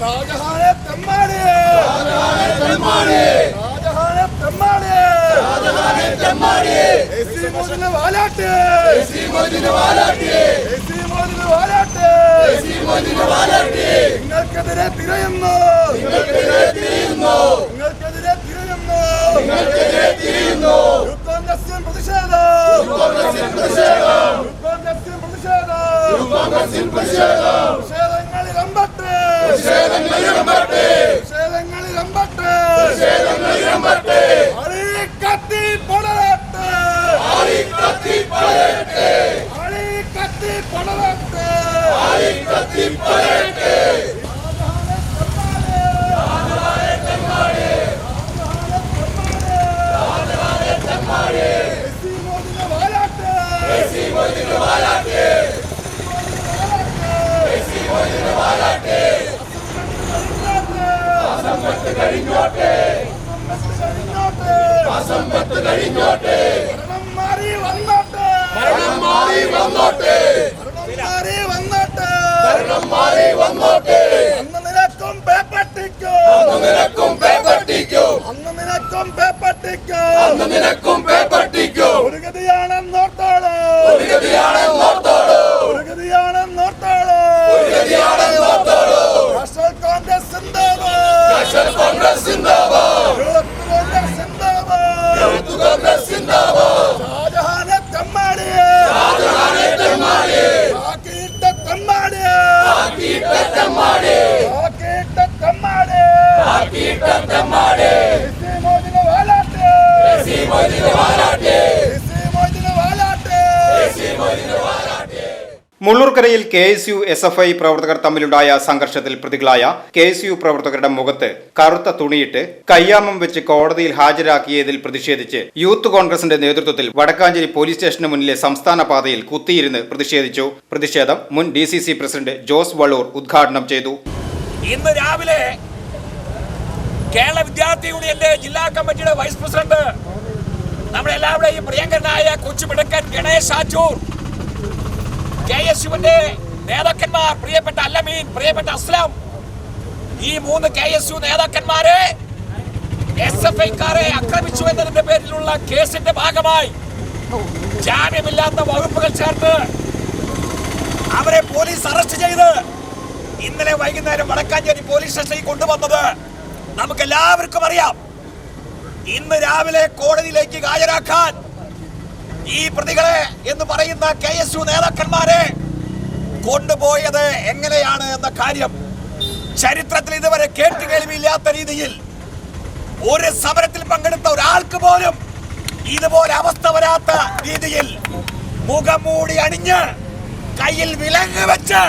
ഷാജഹാനെ തെമ്മാടി തെമ്മാടി ഷാജഹാനെ തെമ്മാടി രാജധാനി തെമ്മാടി എസി മോദിന് വാലാട്ട് എസി മൊയ്തീന് വാലാട്ടി എസി മോദിന് വാലാട്ട്. എസി മൊയ്തീന് വാലാട്ടി. നിങ്ങൾക്കെതിരെ തിരയുന്നു. നിങ്ങൾക്കെതിരെ തിരിയുന്നു നിങ്ങൾക്കെതിരെ തിരയുന്നു നിങ്ങൾക്കെതിരെ തിരിയുന്നു യൂത്ത് കോൺഗ്രസിൻ പ്രതിഷേധം കോൺഗ്രസിൻ പ്രതിഷേധം യൂത്ത് കോൺഗ്രസിൻ പ്രതിഷേധം കോൺഗ്രസിൻ പ്രതിഷേധം പ്രതിഷേധങ്ങളിൽ അമ്പട്ട് പ്രതിഷേധങ്ങളിൽ ഇറങ്ങട്ടെ പ്രതിഷേധങ്ങളിൽ അമ്പട്ട് പ്രതിഷേധങ്ങളിൽ ഇറങ്ങട്ടെ അളി കത്തി പടരട്ടെ ആളി കത്തി പടരട്ടെ അളി കത്തി പടരട്ടെ ആളി കത്തി പടരട്ടെ എസി മോദിന് വാലാട്ട് എസി മൊയ്തീന് വാലാട്ടി എസി മൊയ്തീന് വാലാട്ടി അസമ്പത്ത് കഴിഞ്ഞോട്ടെ അസമ്പത്ത് കഴിഞ്ഞോട്ടെ മരണം മാറി വന്നോട്ടെ മരണം മാറി വന്നോട്ടെ കോൺഗ്രസ് സിന്ദാബാദ്. കോൺഗ്രസ് സിന്ദാബാദ് കോൺഗ്രസ് സിന്ദാബാദ്. ഷാജഹാനെ തെമ്മാടിയെ. രാജധാനി തെമ്മാടി ആക്കിയിട്ട തെമ്മാടിയെ. ആക്കിയിട്ട തെമ്മാടി ആക്കിയിട്ട തെമ്മാടിയെ. ആക്കിയിട്ട തെമ്മാടി എസി മോദിന് വാലാട്ട് എസി മൊയ്തീന് വാലാട്ടി എസി മോദിന് വാലാട്ട് എസി മൊയ്തീന് വാലാട്ടി മുള്ളൂർക്കരയിൽ K S U S F I പ്രവർത്തകർ തമ്മിലുണ്ടായ സംഘർഷത്തിൽ പ്രതികളായ കെ എസ് യു പ്രവർത്തകരുടെ മുഖത്ത് കറുത്ത തുണിയിട്ട് കയ്യാമം വെച്ച് കോടതിയിൽ ഹാജരാക്കിയതിൽ പ്രതിഷേധിച്ച് യൂത്ത് കോൺഗ്രസിന്റെ നേതൃത്വത്തിൽ വടക്കാഞ്ചേരി പോലീസ് സ്റ്റേഷന് മുന്നിലെ സംസ്ഥാന പാതയിൽ കുത്തിയിരുന്ന് പ്രതിഷേധിച്ചു. പ്രതിഷേധം മുൻ D C C president Jose Vallur ഉദ്ഘാടനം ചെയ്തു. ഇന്ന് രാവിലെ കേരള വിദ്യാർത്ഥി യൂണിയന്റെ ജില്ലാ കമ്മിറ്റിയുടെ വൈസ് പ്രസിഡന്റ് നമ്മുടെ പ്രിയങ്കരനായ കൊച്ചുമിടക്കൻ ഗണേഷ് ആച്ചൂർ കെ എസ് യുവിന്റെ നേതാക്കന്മാർ പ്രിയപ്പെട്ട അല്ലമീൻ പ്രിയപ്പെട്ട അസ്ലാം ഈ മൂന്ന് കെ എസ് യു നേതാക്കന്മാരെ എസ് എഫ് ഐക്കാരെ ആക്രമിച്ചു എന്നതിന്റെ പേരിലുള്ള കേസിന്റെ ഭാഗമായി ജാമ്യമില്ലാത്ത വകുപ്പുകൾ ചേർത്ത് അവരെ പോലീസ് അറസ്റ്റ് ചെയ്ത് ഇന്നലെ വൈകുന്നേരം വടക്കാഞ്ചേരി പോലീസ് സ്റ്റേഷനിൽ കൊണ്ടുവന്നത് നമുക്ക് എല്ലാവർക്കും അറിയാം. ഇന്ന് രാവിലെ കോടതിയിലേക്ക് ഹാജരാക്കാൻ ഈ പ്രതികളെ എന്ന് പറയുന്ന കെ എസ് യു നേതാക്കന്മാരെ കൊണ്ടുപോയത് എങ്ങനെയാണ് എന്ന കാര്യം ചരിത്രത്തിൽ ഇതുവരെ കേട്ട് കേൾവിയില്ലാത്ത രീതിയിൽ ഒരു സമരത്തിൽ പങ്കെടുത്ത ഒരാൾക്ക് പോലും ഇതുപോലെ അവസ്ഥ വരാത്ത രീതിയിൽ മുഖംമൂടി അണിഞ്ഞ് കയ്യിൽ വിലങ്ങ് വെച്ച്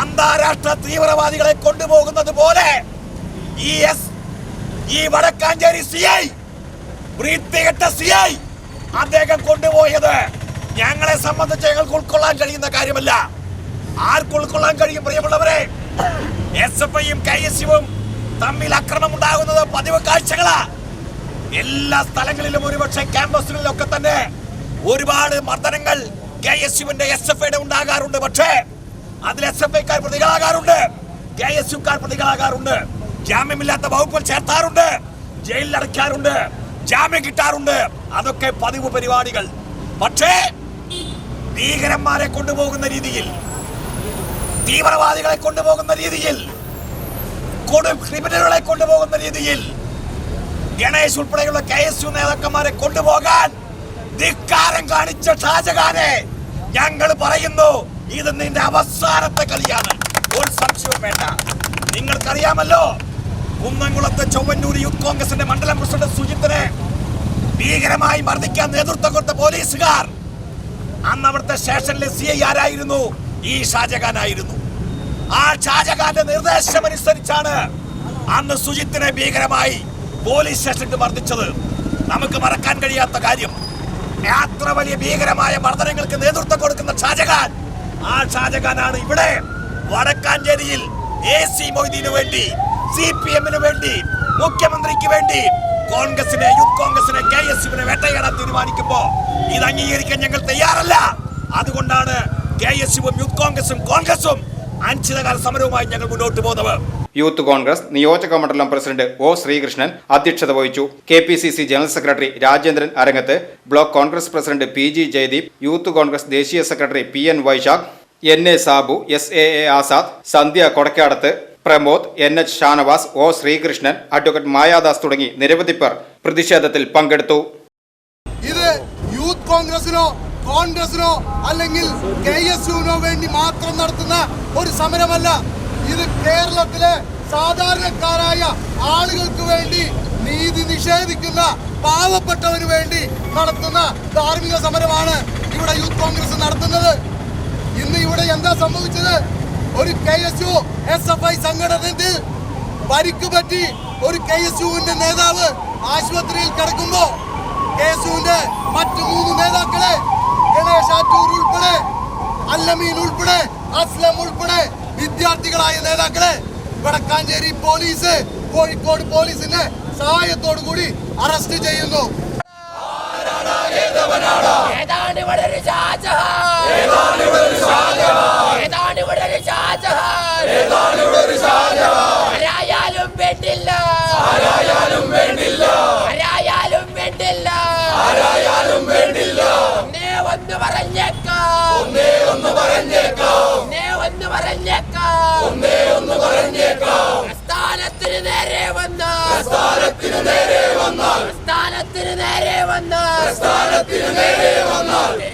അന്താരാഷ്ട്ര തീവ്രവാദികളെ കൊണ്ടുപോകുന്നത് പോലെ ഈ എസ് ഈ വടക്കാഞ്ചേരി സി ഐ വൃത്തികെട്ട സി ഐ അദ്ദേഹം കൊണ്ടുപോയത്. ഞങ്ങളെ സംബന്ധിച്ച് ഞങ്ങൾക്ക് ഉൾക്കൊള്ളാൻ കഴിയുന്ന കാര്യമല്ല. ആർക്ക് ഉൾക്കൊള്ളാൻ കഴിയും പ്രിയമുള്ളവരെ? എസ് എഫ് ഐയും കെ എസ് യുവും തമ്മിൽ അക്രമം ഉണ്ടാകുന്നത് പതിവ് കാഴ്ചകളാ. എല്ലാ സ്ഥലങ്ങളിലും ഒരുപക്ഷെ ക്യാമ്പസുകളിലൊക്കെ തന്നെ ഒരുപാട് മർദ്ദനങ്ങൾ കെ എസ് യുവിന്റെ എസ് എഫ് ഐയുടെ ഉണ്ടാകാറുണ്ട്. പക്ഷേ അതിൽ എസ് എഫ് ഐക്കാർ പ്രതികളാകാറുണ്ട്. കെ എസ് യുക്കാർ പ്രതികളാകാറുണ്ട്. ജാമ്യമില്ലാത്ത വകുപ്പുകൾ ചേർത്താറുണ്ട്. ജയിലിൽ അടയ്ക്കാറുണ്ട് ജാമ്യം കിട്ടാറുണ്ട്. അതൊക്കെ പതിവ് പരിപാടികൾ. പക്ഷേ ഭീകരന്മാരെ കൊണ്ടുപോകുന്ന രീതിയിൽ തീവ്രവാദികളെ കൊണ്ടുപോകുന്ന രീതിയിൽ കൊടും ക്രിമിനലുകളെ കൊണ്ടുപോകുന്ന രീതിയിൽ ഗണേശ് ഉൾപ്പെടെയുള്ള കെ എസ് യു നേതാക്കന്മാരെ കൊണ്ടുപോകാൻ ധിക്കാരം കാണിച്ച ഷാജഹാനെ ഞങ്ങൾ പറയുന്നു ഇത് നിന്റെ അവസാനത്തെ കളിയാണ്. ഒരു സംശയവും വേണ്ട. നിങ്ങൾക്കറിയാമല്ലോ കുന്നംകുളത്ത് ചൊവ്വന്നൂർ യൂത്ത് കോൺഗ്രസിന്റെ മണ്ഡലം പ്രസിഡന്റ് സുജിത്തിനെ ഭീകരമായി മർദ്ദിക്കാൻ നേതൃത്വം കൊടുത്ത പോലീസുകാർ. അന്ന് അവിടുത്തെ സ്റ്റേഷനിലെ സി ഐ ആരായിരുന്നു? ഈ ഷാജഹാൻ ആയിരുന്നു ആ ഷാജഹാന്റെ നിർദ്ദേശമനുസരിച്ചാണ് അന്ന് സുജിത്തിനെ ഭീകരമായി പോലീസ് സ്റ്റേഷനിൽ മർദ്ദിച്ചത്. നമുക്ക് മറക്കാൻ കഴിയാത്ത കാര്യം. അത്ര വലിയ ഭീകരമായ മർദ്ദനങ്ങൾക്ക് നേതൃത്വം കൊടുക്കുന്ന ഷാജഹാൻ ആ ഷാജഹാനാണ് ഇവിടെ വടക്കാഞ്ചേരിയിൽ എ സി മൊയ്തീനു വേണ്ടി സി പി എമ്മിനു വേണ്ടി മുഖ്യമന്ത്രിക്ക് വേണ്ടി കോൺഗ്രസിനെ യൂത്ത് കോൺഗ്രസിനെ കെ എസ് യുവിനെ വേട്ടയാടാൻ തീരുമാനിക്കുമ്പോ ഇത് അംഗീകരിക്കാൻ ഞങ്ങൾ തയ്യാറല്ല. അതുകൊണ്ടാണ് കെ എസ് യുവും യൂത്ത് കോൺഗ്രസും കോൺഗ്രസും അനിശ്ചിതകാല സമരവുമായി ഞങ്ങൾ മുന്നോട്ട് പോകുന്നത്. യൂത്ത് കോൺഗ്രസ് നിയോജക മണ്ഡലം പ്രസിഡന്റ് ഒ ശ്രീകൃഷ്ണൻ അധ്യക്ഷത വഹിച്ചു. K P C C general secretary Rajendran Arangath block Congress president P G Jayadeep youth Congress ദേശീയ secretary P N Vaishakh N A Sabu S A A Azad Sandhya Kodakkadath Pramod N H Shanavas O Sreekrishnan advocate Mayadas തുടങ്ങി നിരവധി പേർ പ്രതിഷേധത്തിൽ പങ്കെടുത്തു. ഇത് youth കോൺഗ്രസിനോ കോൺഗ്രസിനോ അല്ലെങ്കിൽ K S യുവിനോ വേണ്ടി മാത്രം നടത്തുന്ന ഒരു സമരമല്ല. ഇത് കേരളത്തിലെ സാധാരണക്കാരായ ആളുകൾക്ക് വേണ്ടി നീതി നിഷേധിക്കുന്ന പാവപ്പെട്ടവന് വേണ്ടി നടത്തുന്ന ധാർമ്മിക സമരമാണ് ഇവിടെ യൂത്ത് കോൺഗ്രസ് നടത്തുന്നത്. ഇന്ന് ഇവിടെ എന്താ സംഭവിച്ചത്? ഒരു K S U S F I സംഘടനത്തിൽ പരിക്ക് പറ്റി ഒരു കെ എസ് യുവിന്റെ നേതാവ് ആശുപത്രിയിൽ കിടക്കുമ്പോ കെ എസ് യുവിന്റെ മറ്റു മൂന്ന് നേതാക്കളെ ഗണേഷ് ആറ്റൂർ ഉൾപ്പെടെ അല്ലമീൻ ഉൾപ്പെടെ അസ്ലം ഉൾപ്പെടെ വിദ്യാർത്ഥികളായ നേതാക്കളെ വടക്കാഞ്ചേരി പോലീസ് കോഴിക്കോട് പോലീസിന്റെ സഹായത്തോടു കൂടി അറസ്റ്റ് ചെയ്യുന്നു. ഏതാണ് ഇവിടെ ഷാജഹാൻ ഏതാണ് ഇവിടെ ഷാജഹാൻ. ഏതാണ് ഇവിടെ ഒരു ഷാജഹാൻ? ഏതാണ് ഇവിടെ ഒരു ഷാജഹാൻ? ആരായാലും വേണ്ടില്ല. ആരായാലും വേണ്ടില്ല. ആരായാലും വേണ്ടില്ല. ആരായാലും വേണ്ടില്ല. ഒന്നേ ഒന്ന് പറഞ്ഞേക്കാം. ഒന്നേ ഒന്ന് പറഞ്ഞേക്കാം. ഒന്നേ ഒന്ന് പറഞ്ഞേക്കാം. ഒന്നേ ഒന്ന് പറഞ്ഞേക്കാം. പ്രസ്ഥാനത്തിന് നേരെ വന്ന. സ്ഥാനത്തിന് നേരെ വന്ന സ്ഥാനത്തിന് നേരെ വന്ന. പ്രസ്ഥാനത്തിന് നേരെ വന്ന തെരുവിലിറങ്ങി